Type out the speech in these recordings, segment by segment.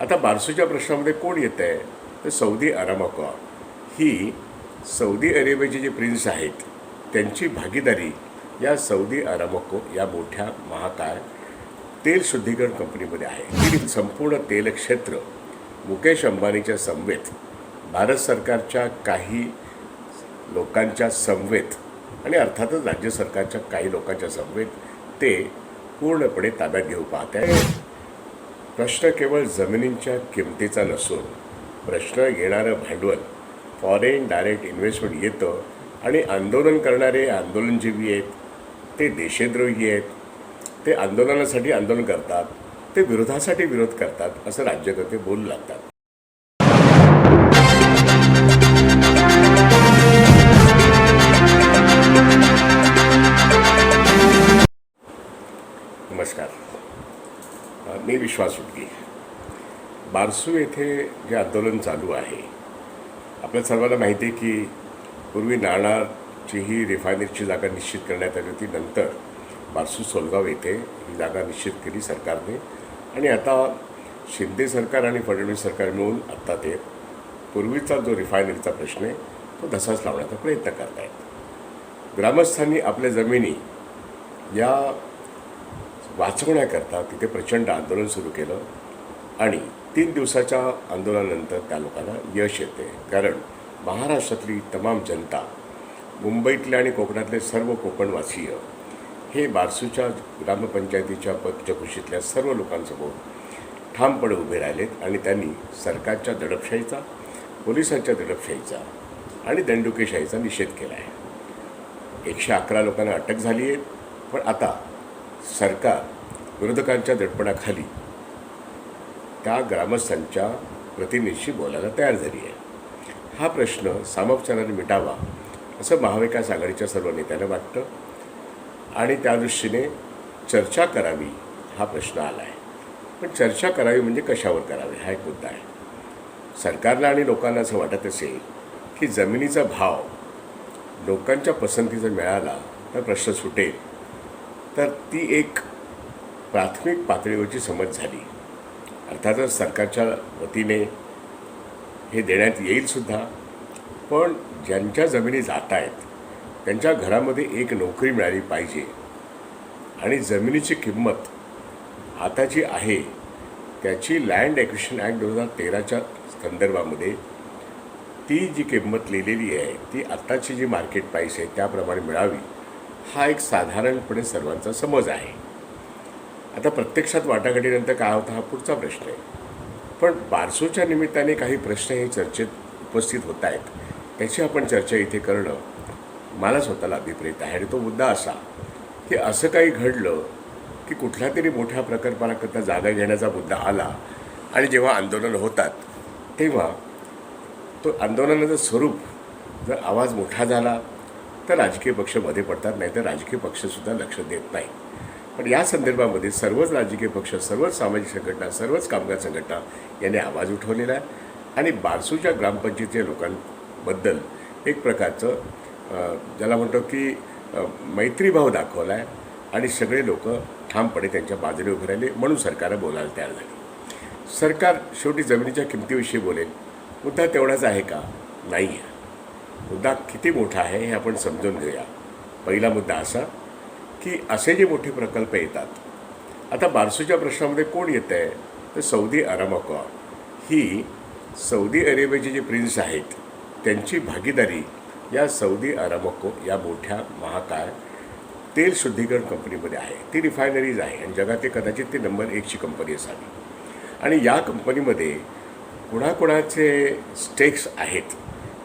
आता बारसूच्या प्रश्नामध्ये कोण येत आहे? तर सौदी अरामकॉ ही सौदी अरेबियाचे जे प्रिन्स आहेत त्यांची भागीदारी या सौदी अरामको या मोठ्या महाकाय तेल शुद्धीकरण कंपनीमध्ये आहे. ही संपूर्ण तेल क्षेत्र मुकेश अंबानीच्या समवेत भारत सरकारच्या काही लोकांच्या समवेत आणि अर्थातच राज्य सरकारच्या काही लोकांच्या समवेत ते पूर्णपणे ताब्यात घेऊ पाहत आहे प्रश्न केवळ जमिनींच्या किमतीचा नसून प्रश्न घेणारं भांडवल फॉरेन डायरेक्ट इन्व्हेस्टमेंट येतं आणि आंदोलन करणारे आंदोलनजीवी आहेत ते देशद्रोही आहेत ते आंदोलनासाठी आंदोलन करतात ते विरोधासाठी विरोध करतात असं राज्यकर्ते बोलू लागतात. बारसू येथे जे आंदोलन चालू आहे आपल्या सर्वांना माहिती आहे की पूर्वी नाणारची ही रिफायनरीची जागा निश्चित करण्यात आली होती. नंतर बारसू सोलगाव येथे ही जागा निश्चित केली सरकारने. आणि आता शिंदे सरकार आणि फडणवीस सरकार मिळून आत्ता ते पूर्वीचा जो रिफायनरीचा प्रश्न आहे तो धसाच लावण्याचा प्रयत्न करत आहेत ग्रामस्थांनी आपल्या जमिनी या वाचवण्याकरता तिथे प्रचंड आंदोलन सुरू केलं आणि तीन दिवसाच्या आंदोलनानंतर त्या लोकांना यश येते. कारण महाराष्ट्रातली तमाम जनता मुंबईतले आणि कोकणातले सर्व कोकणवासीय हे बारसूच्या ग्रामपंचायतीच्या पंचकृषीतल्या सर्व लोकांसमोर ठामपणे उभे राहिलेत आणि त्यांनी सरकारच्या दडपशाहीचा पोलिसांच्या दडपशाहीचा आणि दंडुकेशाहीचा निषेध केला आहे एकशे अकरा लोकांना अटक झाली आहे पण आता सरकार विरोधकांच्या दडपणाखाली त्या ग्रामस्थांच्या प्रतिनिधीशी बोलायला तयार झाली आहे. हा प्रश्न सामोपचाराने मिटावा असं महाविकास आघाडीच्या सर्व नेत्यांना वाटतं आणि त्या दृष्टीने चर्चा करावी हा प्रश्न आला आहे पण चर्चा करावी म्हणजे कशावर करावी हा एक मुद्दा आहे. सरकारला आणि लोकांना असं वाटत असेल की जमिनीचा भाव लोकांच्या पसंतीचा मिळाला तर प्रश्न सुटेल तर ती एक प्राथमिक पातळीवरची समज झाली. अर्थातच सरकारच्या वतीने हे देण्यात येईलसुद्धा पण ज्यांच्या जमिनी जात आहेत त्यांच्या घरामध्ये एक नोकरी मिळाली पाहिजे. आणि जमिनीची किंमत आता जी आहे त्याची लँड ॲक्विशन ॲक्ट दोन हजार तेराच्या संदर्भामध्ये ती जी किंमत लिहिलेली आहे ती आत्ताची जी मार्केट प्राईस आहे त्याप्रमाणे मिळावी हा एक साधारणपणे सर्वांचा समज आहे. आता प्रत्यक्षात वाटाघाटीनंतर काय होतं हा पुढचा प्रश्न आहे. पण बारसोच्या निमित्ताने काही प्रश्न हे चर्चेत उपस्थित होत आहेत. त्याची आपण चर्चा इथे करणं मला स्वतःला अभिप्रेत आहे. आणि तो मुद्दा असा की असं काही घडलं की कुठल्या तरी मोठ्या प्रकल्पाकरता जागा घेण्याचा मुद्दा आला आणि जेव्हा आंदोलन होतात तेव्हा तो आंदोलनाचं स्वरूप जर आवाज मोठा झाला तर राजकीय पक्षमध्ये पडतात नाही तर राजकीय पक्षसुद्धा लक्ष देत नाही पण या संदर्भामध्ये सर्वच राजकीय पक्ष सर्वच सामाजिक संघटना सर्वच कामगार संघटना यांनी आवाज उठवलेला आहे. आणि बारसूच्या ग्रामपंचायतीच्या लोकांबद्दल एक प्रकारचं ज्याला म्हणतो की मैत्रीभाव दाखवला आहे आणि सगळे लोक ठामपणे त्यांच्या बाजूने उभे राहिले म्हणून सरकार बोलायला तयार झाले. सरकार शेवटी जमिनीच्या किमतीविषयी बोलेल. मुद्दा तेवढाच आहे का? नाही आहे मुद्दा किती मोठा आहे हे आपण समजून घेऊया. पहिला मुद्दा असा की असे जे मोठे प्रकल्प येतात. आता बारसूच्या प्रश्नामध्ये कोण येतं आहे तर सौदी अरामकॉ ही सौदी अरेबियाचे जे प्रिन्स आहेत त्यांची भागीदारी या सौदी अरामको या मोठ्या महाकाय तेल शुद्धीकरण कंपनीमध्ये आहे. ती रिफायनरीज आहे आणि जगातील कदाचित ती नंबर एकची कंपनी असावी. आणि या कंपनीमध्ये कुणाकुणाचे स्टेक्स आहेत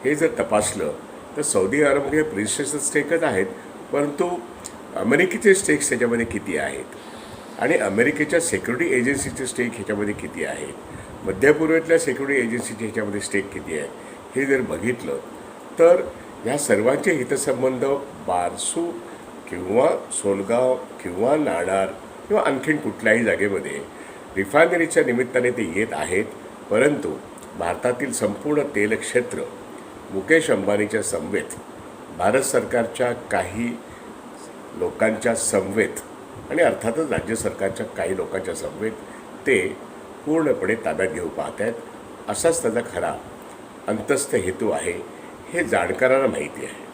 हे जर तपासलं तर सौदी अरबमध्ये प्रिन्सेसचे स्टेकच आहेत परंतु अमेरिकेचे स्टेक्स त्याच्यामध्ये किती आहेत? आणि अमेरिकेच्या सेक्युरिटी एजन्सीचे स्टेक ह्याच्यामध्ये किती आहेत? मध्यपूर्वेतल्या सेक्युरिटी एजन्सीचे ह्याच्यामध्ये स्टेक किती आहे हे जर बघितलं तर ह्या सर्वांचे हितसंबंध बारसू किंवा सोलगाव किंवा नाणार किंवा आणखीन कुठल्याही जागेमध्ये रिफायनरीच्या निमित्ताने ते येत आहेत परंतु भारतातील संपूर्ण तेल क्षेत्र मुकेश अंबानीच्या समवेत भारत सरकारच्या काही लोकांच्या समवेत आणि अर्थातच राज्य सरकारच्या काही लोकांच्या समवेत ते पूर्णपणे ताब्यात घेऊ पाहत आहेत असाच त्याचा खरा अंतस्थ हेतू आहे हे जाणकारांना माहिती आहे.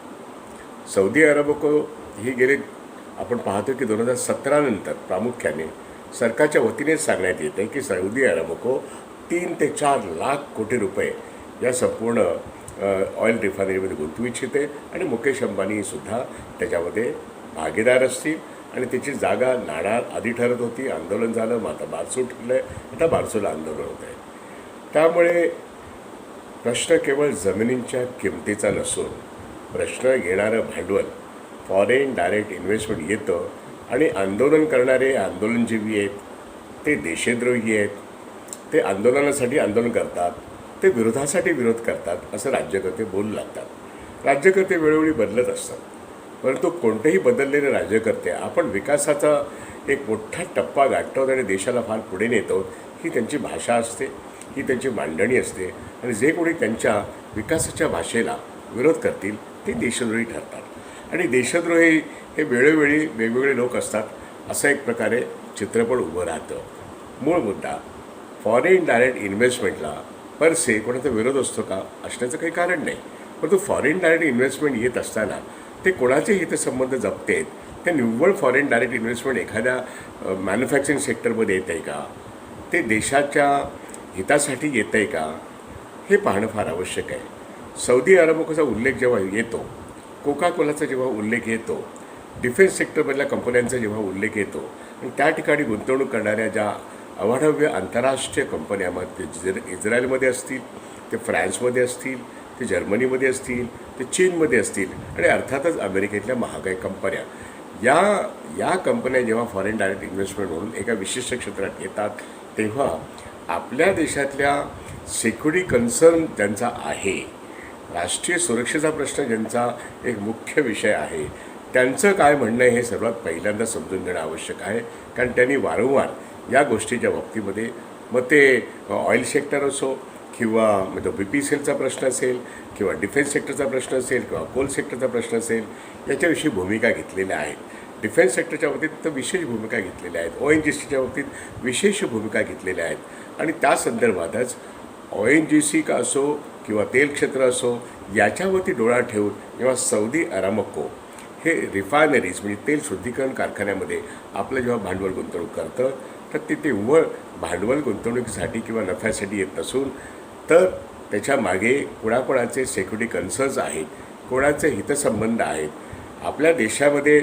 सौदी अरबको ही गेले आपण पाहतो की दोन हजार सतरानंतर प्रामुख्याने सरकारच्या वतीनेच सांगण्यात येते की सौदी अरबको तीन ते चार लाख कोटी रुपये या संपूर्ण ऑइल रिफायनरीमध्ये गुंतवू इच्छिते. आणि मुकेश अंबानीसुद्धा त्याच्यामध्ये भागीदार असतील आणि त्याची जागा नाणार आधी ठरत होती. आंदोलन झालं मग आता बारसू ठरलं आहे आता बारसूला आंदोलन होत आहे त्यामुळे प्रश्न केवळ जमिनींच्या किमतीचा नसून प्रश्न घेणारं भांडवल फॉरेन डायरेक्ट इन्व्हेस्टमेंट येतं आणि आंदोलन करणारे आंदोलनजीवी आहेत ते देशद्रोही आहेत ते आंदोलनासाठी आंदोलन करतात ते विरोधासाठी विरोध करतात असं राज्यकर्ते बोलू लागतात. राज्यकर्ते वेळोवेळी बदलत असतात. परंतु कोणतेही बदललेले राज्यकर्ते आपण विकासाचा एक मोठा टप्पा गाठतो आणि देशाला फार पुढे नेतो ही त्यांची भाषा असते ही त्यांची मांडणी असते आणि जे कोणी त्यांच्या विकासाच्या भाषेला विरोध करतील ते देशद्रोही ठरतात. आणि देशद्रोही हे वेळोवेळी वेगवेगळे लोक असतात असं एक प्रकारे चित्रपट उभं राहतं. मूळ मुद्दा फॉरेन डायरेक्ट इन्व्हेस्टमेंटला पर से कोणाचा विरोध असतो का असण्याचं काही कारण नाही. परंतु फॉरेन डायरेक्ट इन्व्हेस्टमेंट येत असताना ते कोणाचे हितसंबंध आहेत ते निव्वळ फॉरेन डायरेक्ट इन्व्हेस्टमेंट एखाद्या मॅन्युफॅक्चरिंग सेक्टरमध्ये येत आहे का? ते देशाच्या हितासाठी येत आहे का? हे पाहणं फार आवश्यक आहे. सौदी अरबचा उल्लेख जेव्हा येतो कोका कोलाचा जेव्हा उल्लेख येतो डिफेन्स सेक्टरमधल्या कंपन्यांचा जेव्हा उल्लेख येतो आणि त्या ठिकाणी गुंतवणूक करणाऱ्या ज्या अवाढव्य आंतरराष्ट्रीय कंपन्या मग ते इज्र इस्रायलमध्ये असतील ते फ्रान्समध्ये असतील ते जर्मनीमध्ये असतील ते चीनमध्ये असतील आणि अर्थातच अमेरिकेतल्या महागाई कंपन्या. या या कंपन्या जेव्हा फॉरेन डायरेक्ट इन्व्हेस्टमेंट म्हणून एका विशिष्ट क्षेत्रात येतात तेव्हा आपल्या देशातल्या सिक्युरिटी कन्सर्न ज्यांचा आहे राष्ट्रीय सुरक्षेचा प्रश्न ज्यांचा एक मुख्य विषय आहे त्यांचं काय म्हणणं आहे हे सर्वात पहिल्यांदा समजून घेणं आवश्यक आहे. कारण त्यांनी वारंवार या गोष्टीच्या बाबतीमध्ये मग ते ऑइल सेक्टर असो किंवा म्हणजे बी पी सेलचा प्रश्न असेल किंवा डिफेन्स सेक्टरचा प्रश्न असेल किंवा कोल सेक्टरचा प्रश्न असेल याच्याविषयी भूमिका घेतलेल्या आहेत. डिफेन्स सेक्टरच्या बाबतीत तर विशेष भूमिका घेतलेल्या आहेत. ओ एन जी सीच्या बाबतीत विशेष भूमिका घेतलेल्या आहेत. आणि त्या संदर्भातच ओ एन जी सी का असो किंवा तेल क्षेत्र असो याच्यावरती डोळा ठेवून जेव्हा सौदी अरामको हे रिफायनरीज म्हणजे तेल शुद्धीकरण कारखान्यामध्ये आपलं जेव्हा भांडवल गुंतवणूक करतं तर ते तेव्हा भांडवल गुंतवणुकीसाठी किंवा नफ्यासाठी येत नसून तर त्याच्यामागे कोणाकोणाचे सेक्युरिटी कन्सर्न्स आहेत कोणाचे हितसंबंध आहेत. आपल्या देशामध्ये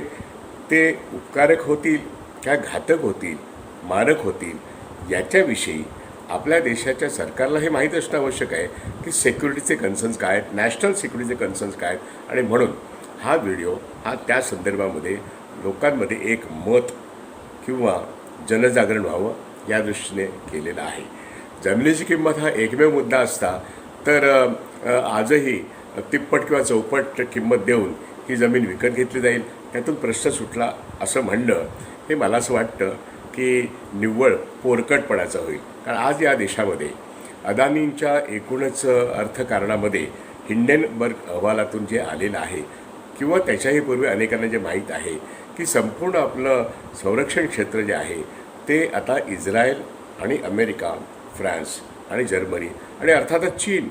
ते उपकारक होतील का घातक होतील मारक होतील याच्याविषयी आपल्या देशाच्या सरकारला हे माहीत असणं आवश्यक आहे की सेक्युरिटीचे कन्सर्न्स काय आहेत नॅशनल सिक्युरिटीचे कन्सर्न्स काय आहेत. आणि म्हणून हा व्हिडिओ हा त्या संदर्भामध्ये लोकांमध्ये एक मत किंवा जनजागरण व्हावं या दृष्टीने केलेलं आहे. जमिनीची किंमत हा एकमेव मुद्दा असता तर आजही तिप्पट किंवा चौपट किंमत देऊन ही जमीन विकत घेतली जाईल त्यातून प्रश्न सुटला असं म्हणणं हे मला असं वाटतं की निव्वळ पोरकटपणाचं होईल. कारण आज या देशामध्ये अदानींच्या एकूणच अर्थकारणामध्ये हिंडेनबर्ग अहवालातून जे आलेलं आहे किंवा त्याच्याही पूर्वी अनेकांना जे माहीत आहे की संपूर्ण आपलं संरक्षण क्षेत्र जे आहे ते आता इस्रायल आणि अमेरिका फ्रान्स आणि जर्मनी आणि अर्थातच चीन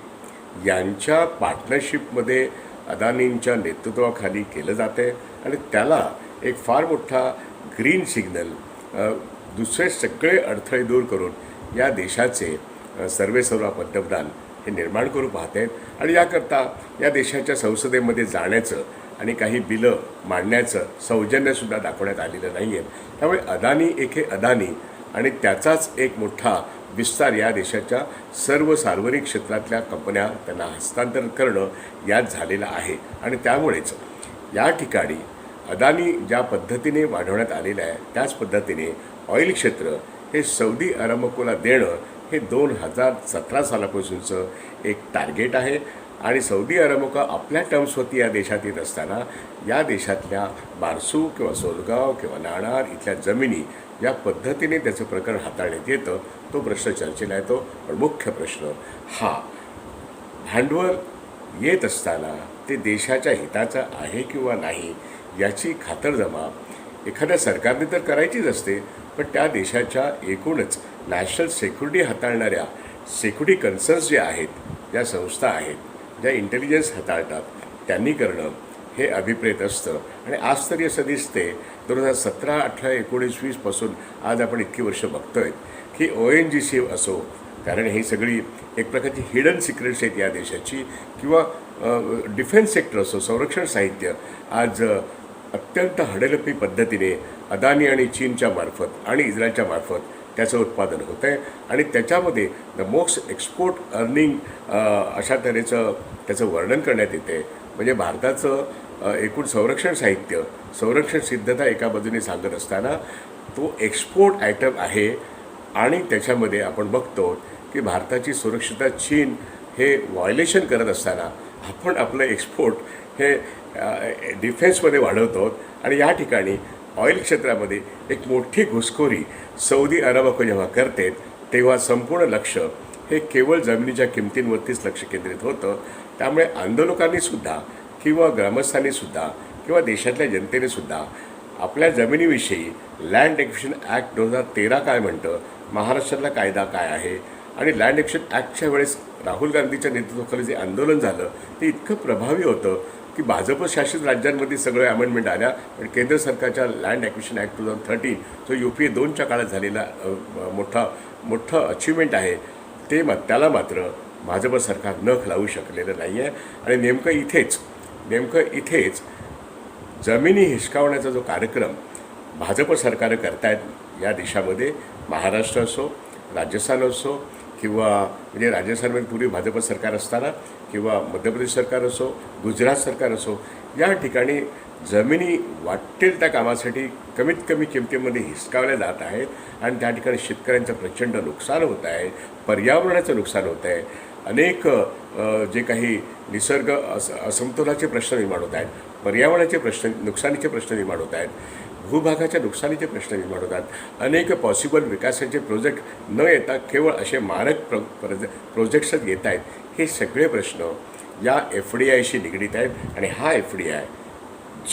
यांच्या पार्टनरशिपमध्ये अदानींच्या नेतृत्वाखाली केलं जातं आहे आणि त्याला एक फार मोठा ग्रीन सिग्नल दुसरे सगळे अडथळे दूर करून या देशाचे सर्वेसर्वा पंतप्रधान हे निर्माण करू पाहत आहेत. आणि याकरता या देशाच्या संसदेमध्ये जाण्याचं आणि काही बिलं मांडण्याचं सौजन्यसुद्धा दाखवण्यात आलेलं नाही आहे त्यामुळे अदानी एक हे अदानी आणि त्याचाच एक मोठा विस्तार या देशाच्या सर्व सार्वजनिक क्षेत्रातल्या कंपन्या त्यांना हस्तांतरण करणं यात झालेलं आहे. आणि त्यामुळेच या ठिकाणी अदानी ज्या पद्धतीने वाढवण्यात आलेलं आहे त्याच पद्धतीने ऑइल क्षेत्र हे सौदी अरामकोला देणं हे दोन हजार सतरा सालापासूनचं एक टार्गेट आहे. आणि सौदी अरामको आपल्या टर्म्सवरती या देशात येत असताना या देशातल्या बारसू किंवा सोलगाव किंवा नाणार इथल्या जमिनी या पद्धतीने त्याचं प्रकरण हाताळण्यात येतं तो प्रश्न चर्चेला येतो. पण मुख्य प्रश्न हा भांडवल येत असताना ते देशाच्या हिताचं आहे किंवा नाही याची खातरजमा एखाद्या सरकारने तर करायचीच असते पण त्या देशाच्या एकूणच नॅशनल सेक्युरिटी हाताळणाऱ्या सेक्युरिटी कन्सर्न्स जे आहेत ज्या संस्था आहेत ज्या इंटेलिजन्स हाताळतात त्यांनी करणं हे अभिप्रेत असतं. आणि आज तरी असं दिसते दोन हजार सतरा अठरा एकोणीस वीसपासून आज आपण इतकी वर्ष बघतोय की ओ एन जी सी असो कारण ही सगळी एक प्रकारची हिडन सिक्रेट्स आहेत या देशाची किंवा डिफेन्स सेक्टर असो संरक्षण साहित्य आज अत्यंत हडलपी पद्धतीने अदानी आणि चीनच्या मार्फत आणि इस्रायलच्या मार्फत त्याचं उत्पादन होतं आहे आणि त्याच्यामध्ये द मोस्ट एक्सपोर्ट अर्निंग अशा तऱ्हेचं त्याचं वर्णन करण्यात येते म्हणजे भारताचं एकूण संरक्षण साहित्य संरक्षण सिद्धता एका बाजूने सांगत असताना तो एक्सपोर्ट आयटम आहे. आणि त्याच्यामध्ये आपण बघतो की भारताची सुरक्षितता चीन हे व्हायलेशन करत असताना आपण आपलं एक्सपोर्ट हे डिफेन्समध्ये वाढवतो. आणि या ठिकाणी ऑइल क्षेत्रामध्ये एक मोठी घुसखोरी सौदी अरब जेव्हा करते तेव्हा संपूर्ण लक्ष हे केवळ जमिनीच्या किमतींवरतीच लक्ष केंद्रित होतं. त्यामुळे आंदोलकांनीसुद्धा किंवा ग्रामस्थांनीसुद्धा किंवा देशातल्या जनतेनेसुद्धा आपल्या जमिनीविषयी लँड एक्विशन ॲक्ट दोन हजार तेरा काय म्हणतं महाराष्ट्रातला कायदा काय आहे आणि लँड ॲक्शन ॲक्टच्या वेळेस राहुल गांधीच्या नेतृत्वाखाली जे आंदोलन झालं ते इतकं प्रभावी होतं की भाजप शासित राज्यांमध्ये सगळ्या अमेंडमेंट आल्या पण केंद्र सरकारच्या land acquisition act two thousand thirteen जो यू पी ए दोनच्या काळात झालेला मोठा मोठं अचिव्हमेंट आहे ते मा त्याला मात्र भाजप सरकार नख लावू शकलेलं नाही आहे आणि नेमकं इथेच नेमकं इथेच जमिनी हिसकावण्याचा जो कार्यक्रम भाजप सरकारं करतायत या देशामध्ये महाराष्ट्र असो राजस्थान असो किंवा म्हणजे राजस्थानमध्ये पूर्वी भाजप सरकार असताना किंवा मध्य प्रदेश सरकार असो गुजरात सरकार असो या ठिकाणी जमिनी वाटेल त्या कामासाठी कमीत कमी किमतीमध्ये हिसकावल्या जात आहेत आणि त्या ठिकाणी शेतकऱ्यांचं प्रचंड नुकसान होत आहे पर्यावरणाचं नुकसान होत आहे. अनेक जे काही निसर्ग अस असमतोलाचे प्रश्न निर्माण होत आहेत पर्यावरणाचे प्रश्न नुकसानीचे प्रश्न निर्माण होत आहेत. भूभागाच्या नुकसानीचे प्रश्न निर्माण होतात. अनेक पॉसिबल विकासाचे प्रोजेक्ट न येता केवळ असे मारक प्र प्रोजे प्रोजेक्ट्सच येत आहेत. हे सगळे प्रश्न या एफ डी आयशी निगडीत आहेत आणि हा एफ डी आय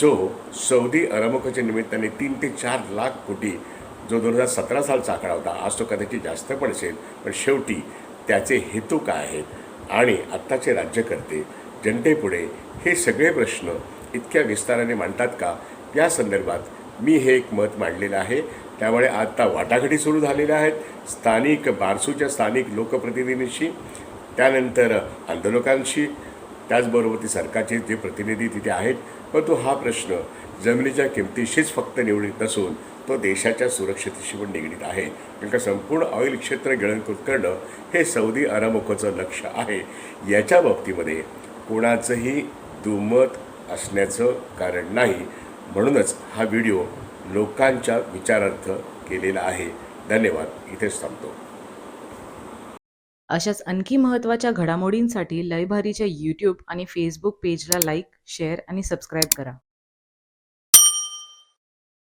जो सौदी अरबकोच्या निमित्ताने तीन ते चार लाख कोटी जो दोन हजार सतरा सालचा आकडा होता आज तो कदाचित जास्त पण असेल पण शेवटी त्याचे हेतू काय आहेत आणि आत्ताचे राज्यकर्ते जनतेपुढे हे सगळे प्रश्न इतक्या विस्ताराने मांडतात का? या संदर्भात मी हे एक मत मांडलेलं आहे. त्यामुळे आता वाटाघाटी सुरू झालेल्या आहेत. स्थानिक बारसूच्या स्थानिक लोकप्रतिनिधींशी त्यानंतर आंदोलकांशी त्याचबरोबर ती सरकारचे जे प्रतिनिधी तिथे आहेत. परंतु हा प्रश्न जमिनीच्या किमतीशीच फक्त निवडीत नसून तो देशाच्या सुरक्षतेशी पण निगडीत आहे. कारण का संपूर्ण ऑइल क्षेत्र गिळंकृत करणं हे सौदी अरामोकोचं लक्ष आहे. याच्या बाबतीमध्ये कोणाचंही दुमत असण्याचं कारण नाही. म्हणूनच हा व्हिडिओ लोकांच्या विचारार्थ केलेला आहे. धन्यवाद. इथेच थांबतो. अशाच आणखी महत्त्वाच्या घडामोडींसाठी लयभारीच्या यूट्यूब आणि फेसबुक पेजला लाईक शेअर आणि सबस्क्राईब करा.